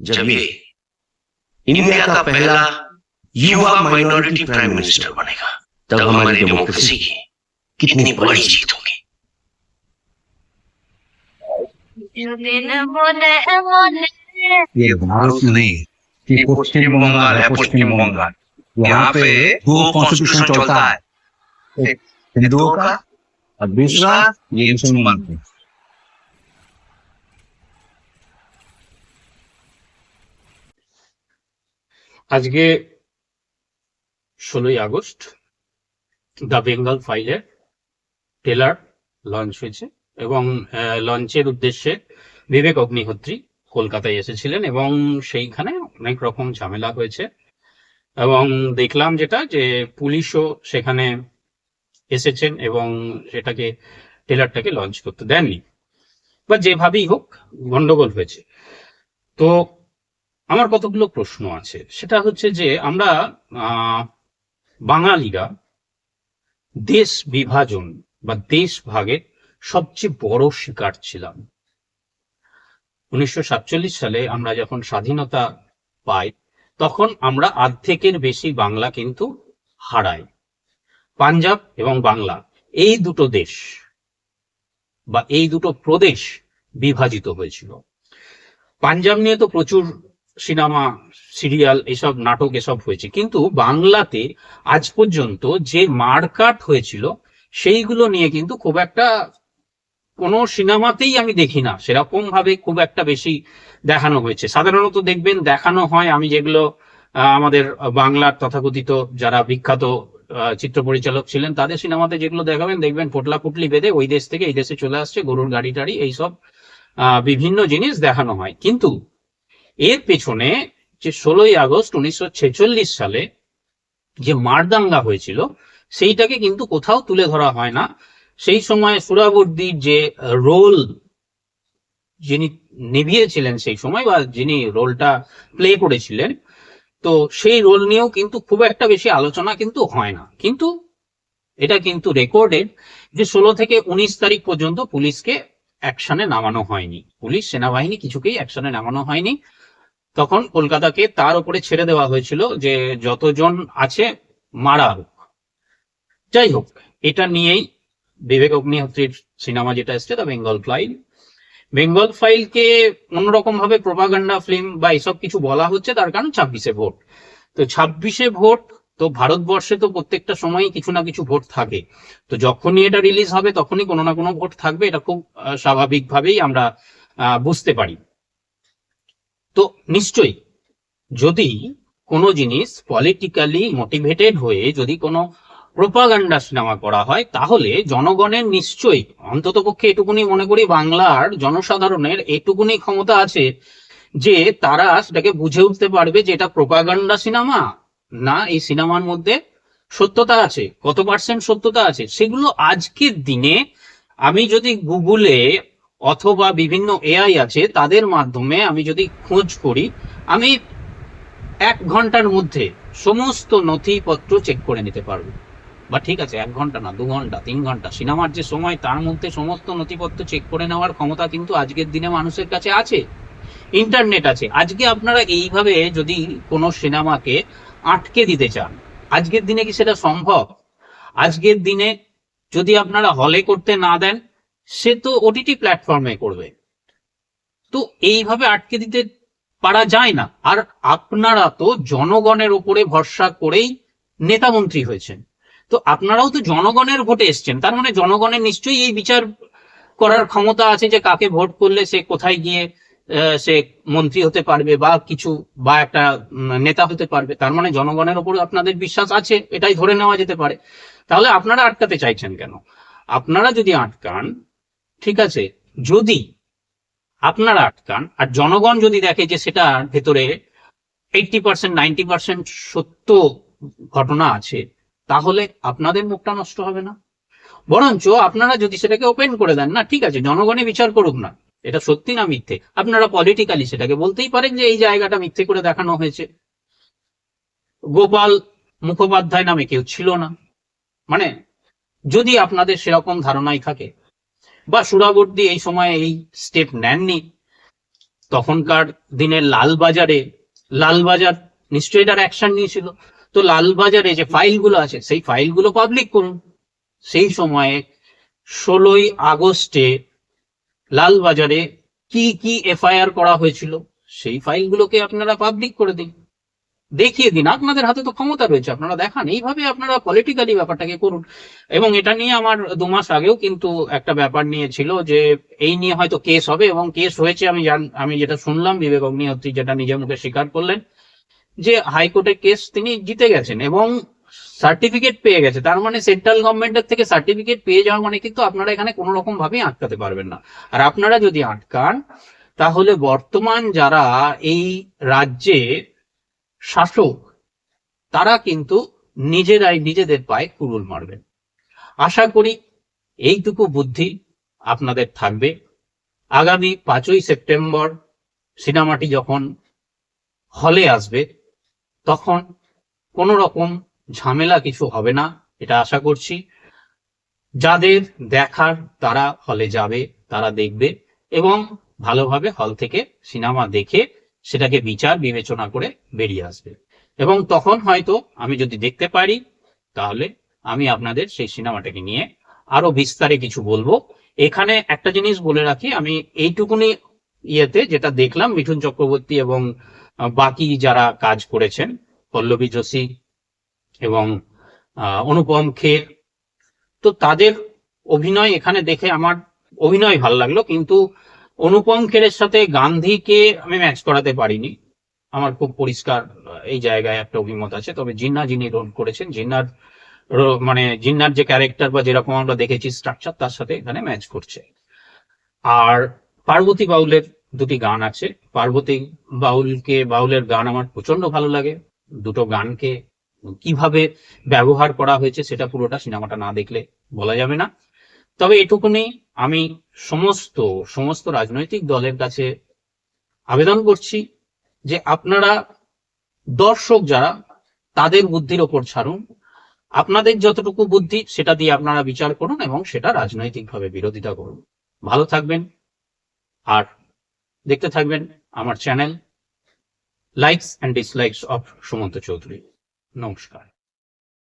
जब ये इंडिया का पहला युवा माइनॉरिटी प्राइम मिनिस्टर बनेगा तब हमारी डेमोक्रेसी की कितनी बड़ी जीत होगी। ये भारत नहीं ये पश्चिम बंगाल है पश्चिम बंगाल। यहाँ पे दो कॉन्स्टिट्यूशन चलता है हिंदुओं का और दूसरा ये मुसलमान का। আজকে ষোলোই আগস্ট, দ্য বেঙ্গল ফাইলের টেলার লঞ্চ হয়েছে এবং লঞ্চের উদ্দেশ্যে বিবেক অগ্নিহোত্রী কলকাতায় এসেছিলেন এবং সেইখানে অনেক রকম ঝামেলা হয়েছে এবং দেখলাম যেটা যে পুলিশও সেখানে এসেছেন এবং সেটাকে, টেলারটাকে লঞ্চ করতে দেননি। বা যেভাবেই হোক গন্ডগোল হয়েছে। তো আমার কতগুলো প্রশ্ন আছে? সেটা হচ্ছে যে আমরা বাঙালিরা দেশ বিভাজন বা দেশ ভাগের সবচেয়ে বড় শিকার ছিলাম। উনিশশো সাতচল্লিশ সালে আমরা যখন স্বাধীনতা পাই, তখন আমরা আর্ধেকের বেশি বাংলা কিন্তু হারাই। পাঞ্জাব এবং বাংলা, এই দুটো দেশ বা এই দুটো প্রদেশ বিভাজিত হয়েছিল। পাঞ্জাব নিয়ে তো প্রচুর সিনেমা, সিরিয়াল, এসব নাটক, এসব হয়েছে। কিন্তু বাংলাতে আজ পর্যন্ত যে মারকাট হয়েছিল, সেইগুলো নিয়ে কিন্তু খুব একটা কোনো সিনেমাতেই আমি দেখি না। সেরকম ভাবে খুব একটা বেশি দেখানো হয়েছে। সাধারণত দেখবেন দেখানো হয়, আমি যেগুলো আমাদের বাংলার তথাকথিত যারা বিখ্যাত চিত্র পরিচালক ছিলেন, তাদের সিনেমাতে যেগুলো দেখাবেন, দেখবেন পোটলা পুটলি বেঁধে ওই দেশ থেকে এই দেশে চলে আসছে, গরুর গাড়ি টাড়ি, এইসব বিভিন্ন জিনিস দেখানো হয়। কিন্তু এর পেছনে যে ষোলোই আগস্ট উনিশশো ছেচল্লিশ সালে যে মারদাঙ্গা হয়েছিল, সেইটাকে কিন্তু কোথাও তুলে ধরা হয় না। সেই সময় সুরাবর্দির যে রোল যিনি নিভিয়েছিলেন সেই সময় বা যিনি রোলটা প্লে করেছিলেন, তো সেই রোল নিয়েও কিন্তু খুব একটা বেশি আলোচনা কিন্তু হয় না। কিন্তু এটা কিন্তু রেকর্ডেড যে ষোলো থেকে উনিশ তারিখ পর্যন্ত পুলিশকে অ্যাকশনে নামানো হয়নি। পুলিশ, সেনাবাহিনী কিছুকেই অ্যাকশনে নামানো হয়নি। তখন কলকাতাকে তার উপরে ছেড়ে দেওয়া হয়েছিল যে যতজন আছে, মারা হোক। যাই হোক, এটা নিয়েই বিবেক অগ্নিহোত্রীর সিনেমা যেটা এসছে দ্য বেঙ্গল ফাইল বেঙ্গল ফাইলকে অন্যরকম ভাবে প্রোপাগান্ডা ফিল্ম বা এসব কিছু বলা হচ্ছে, তার কারণ ছাব্বিশে ভোট। তো ছাব্বিশে ভোট, তো ভারতবর্ষে তো প্রত্যেকটা সময়ই কিছু না কিছু ভোট থাকে। তো যখনই এটা রিলিজ হবে, তখনই কোনো না কোনো ভোট থাকবে, এটা খুব স্বাভাবিকভাবেই আমরা বুঝতে পারি। তো নিশ্চয়ই। যদি কোনো জিনিস পলিটিক্যালি মোটিভেটেড হয়ে যদি কোনো প্রোপাগান্ডা সিনেমা করা হয়, তাহলে জনগণের নিশ্চয়ই অন্ততপক্ষে এটুকুনি মনে করি বাংলার জনসাধারণের এটুকুনি ক্ষমতা আছে যে তারা সেটাকে বুঝে উঠতে পারবে যে এটা প্রোপাগান্ডা সিনেমা না এই সিনেমার মধ্যে সত্যতা আছে, কত পার্সেন্ট সত্যতা আছে। সেগুলো আজকের দিনে আমি যদি গুগলে অথবা বিভিন্ন এআই আছে, তাদের মাধ্যমে আমি যদি খোঁজ করি, আমি এক ঘণ্টার মধ্যে সমস্ত নথিপত্র চেক করে নিতে পারব। বা ঠিক আছে, এক ঘণ্টা না, দু ঘণ্টা, তিন ঘণ্টা, সিনেমার যে সময়, তার মধ্যে সমস্ত নথিপত্র চেক করে নেওয়ার ক্ষমতা কিন্তু আজকের দিনে মানুষের কাছে আছে। ইন্টারনেট আছে। আজকে আপনারা এইভাবে যদি কোনো সিনেমাকে আটকে দিতে চান, আজকের দিনে কি সেটা সম্ভব? আজকের দিনে যদি আপনারা হলে করতে না দেন সে তো ওটিটি প্ল্যাটফর্মে করবে। তো এইভাবে আটকে দিতে পারা যায় না। আর আপনারা তো জনগণের উপরে ভরসা করেই নেতা মন্ত্রী হয়েছেন। তো আপনারাও তো জনগণের ভোটে এসছেন। তার মানে জনগণের নিশ্চয়ই এই বিচার করার ক্ষমতা আছে যে কাকে ভোট করলে সে কোথায় গিয়ে সে মন্ত্রী হতে পারবে বা কিছু বা একটা নেতা হতে পারবে। তার মানে জনগণের উপর আপনাদের বিশ্বাস আছে, এটাই ধরে নেওয়া যেতে পারে। তাহলে আপনারা আটকাতে চাইছেন কেন? আপনারা যদি আটকান ঠিক আছে? যদি আপনারা আটকান, আর জনগণ যদি দেখে যে সেটার ভেতরে এইটটি পার্সেন্ট নাইনটি পার্সেন্ট সত্য ঘটনা আছে, তাহলে আপনাদের মুখটা নষ্ট হবে না। বরঞ্চ আপনারা যদি সেটাকে ওপেন করে দেন, না, ঠিক আছে, জনগণই বিচার করুক না, এটা সত্যি না মিথ্যে? আপনারা পলিটিক্যালি সেটাকে বলতেই পারেন যে এই জায়গাটা মিথ্যে করে দেখানো হয়েছে। গোপাল মুখোপাধ্যায় নামে কেউ ছিল না। মানে যদি আপনাদের সেরকম ধারণাই থাকে বা সুরাবর্তী এই সময় এই স্টেপ নেননি। তখনকার দিনে লালবাজারে, লালবাজার নিশ্চয়ই এটার অ্যাকশন নিয়েছিল। তো লালবাজারে যে ফাইলগুলো আছে, সেই ফাইলগুলো পাবলিক করুন। সেই সময়ে ষোলোই আগস্টে লালবাজারে কি কি এফআইআর করা হয়েছিল, সেই ফাইলগুলোকে আপনারা পাবলিক করে দিন। দেখিয়ে দিন। আপনাদের হাতে তো ক্ষমতা রয়েছে, আপনারা দেখান। এইভাবে আপনারা পলিটিক্যালি ব্যাপারটাকে করুন। এবং এটা নিয়ে আমার দু মাস আগেও কিন্তু একটা ব্যাপার নিয়ে ছিল যে, এই নিয়ে হয়তো কেস হবে এবং কেস হয়েছে, আমি আমি যেটা শুনলাম, বিবেক অগ্নিহোত্রী যেটা নিজের মুখে স্বীকার করলেন, যে হাইকোর্টে কেস তিনি জিতে গেছেন এবং সার্টিফিকেট পেয়ে গেছে। তার মানে সেন্ট্রাল গভর্নমেন্টের থেকে সার্টিফিকেট পেয়ে যাওয়া মানে কিন্তু আপনারা এখানে কোনো রকম ভাবেই আটকাতে পারবেন না। আর আপনারা যদি আটকান, তাহলে বর্তমান যারা এই রাজ্যে শাসক, তারা কিন্তু নিজেরাই নিজেদের পায়ে কুরুল মারবেন। আশা করি এইটুকু বুদ্ধি আপনাদের থাকবে। আগামী পাঁচই সেপ্টেম্বর সিনেমাটি যখন হলে আসবে, তখন কোনো রকম ঝামেলা কিছু হবে না, এটা আশা করছি। যাদের দেখার তারা হলে যাবে, তারা দেখবে এবং ভালোভাবে হল থেকে সিনেমা দেখে সেটাকে বিচার, বিবেচনা করে বেরিয়ে আসবে। এবং তখন হয়তো আমি যদি দেখতে পারি, তাহলে আমি আপনাদের সেই সিনেমাটাকে নিয়ে আরও বিস্তারে কিছু বলব। এখানে একটা জিনিস বলে রাখি, আমি এইটুকুনি ইয়েতে যেটা দেখলাম, মিঠুন চক্রবর্তী এবং বাকি যারা কাজ করেছেন, পল্লবী যোশী এবং অনুপম খের, তো তাদের অভিনয় এখানে দেখে আমার অভিনয় ভালো লাগল। কিন্তু অনুপম খেরের সাথে গান্ধীকে আমি ম্যাচ করাতে পারিনি। আমার খুব পরিষ্কার এই জায়গায় একটা অভিমত আছে। তবে জিন্না যিনি রোল করেছেন, জিন্নার মানে জিন্নার যে ক্যারেক্টার বা যেরকম আমরা দেখেছি স্ট্রাকচার তার সাথে এখানে ম্যাচ করছে। আর পার্বতী বাউলের দুটি গান আছে। পার্বতী বাউলকে, বাউলের গান আমার প্রচণ্ড ভালো লাগে। দুটো গানকে কীভাবে ব্যবহার করা হয়েছে সেটা পুরোটা সিনেমাটা না দেখলে বলা যাবে না। তবে এটুকুনি আমি সমস্ত সমস্ত রাজনৈতিক দলের কাছে আবেদন করছি যে আপনারা দর্শক যারা, তাদের বুদ্ধির ওপর ছাড়ুন। আপনাদের যতটুকু বুদ্ধি, সেটা দিয়ে আপনারা বিচার করুন এবং সেটা রাজনৈতিকভাবে বিরোধিতা করুন। ভালো থাকবেন আর দেখতে থাকবেন আমার channel likes and dislikes of Sumanta Chowdhury. নমস্কার।